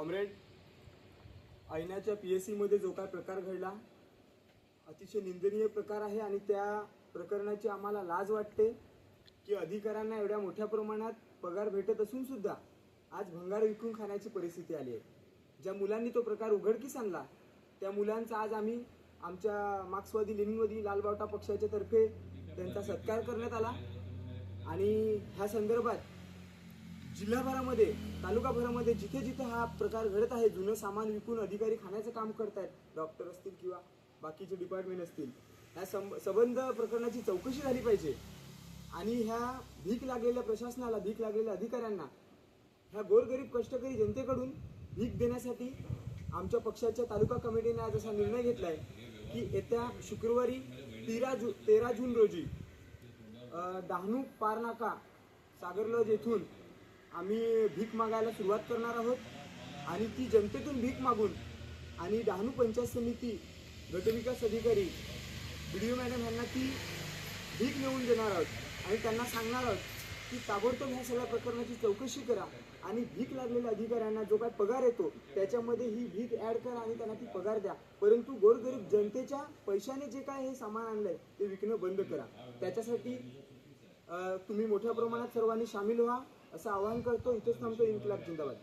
Comrade ऐनाच्या P S सीमध्ये जो काय प्रकार घडला अतिशय निंदनीय प्रकार आहे आणि त्या प्रकरणाची आम्हाला लाज वाटते की अधिकाऱ्यांना एवढ्या मोठ्या प्रमाणात पगार भेटत असून सुद्धा आज भंगार विकून खाण्याची परिस्थिती आली आहे. ज्या मुलांनी तो प्रकार उघडकीस आणला त्या मुलांचा आज आम्ही आमच्या मार्क्सवादी लेनिनवादी लालबावटा पक्षाच्या तर्फे त्यांचा सत्कार करण्यात आला. आणि ह्या संदर्भात जिल्हाभरामध्ये तालुकाभरामध्ये जिथे जिथे हा प्रकार घडत आहे जुनं सामान विकून अधिकारी खाण्याचं काम करत आहेत डॉक्टर असतील किंवा बाकीचे डिपार्टमेंट असतील ह्या संब संबंध प्रकरणाची चौकशी झाली पाहिजे. आणि ह्या भीक लागलेल्या प्रशासनाला भीक लागलेल्या अधिकाऱ्यांना ह्या गोरगरीब कष्टकरी जनतेकडून भीक देण्यासाठी आमच्या पक्षाच्या तालुका कमिटीने आज असा निर्णय घेतलाय की येत्या शुक्रवारी तेरा जू तेरा जून रोजी डहाणू पारनाका सागरलज येथून आम्ही भीक मागायला सुरुवात करणार आहोत. आणि ती जनतेतून भीक मागून आणि डहाणू पंचायत समिती गटविकास अधिकारी बी मॅडम यांना ती भीक नेऊन देणार आहोत. आणि त्यांना सांगणार आहोत की ताबडतोब ह्या सगळ्या प्रकरणाची चौकशी करा आणि भीक लागलेल्या अधिकाऱ्यांना जो काय पगार येतो त्याच्यामध्ये ही भीक ॲड करा आणि त्यांना ती पगार द्या. परंतु गोरगरीब जनतेच्या पैशाने जे काय हे सामान आणलंय ते विकणं बंद करा. त्याच्यासाठी तुम्ही मोठ्या प्रमाणात सर्वांनी सामील व्हा. असं आवाहन करतो इथेच थांबतो इन्कलाब जिंदाबाद.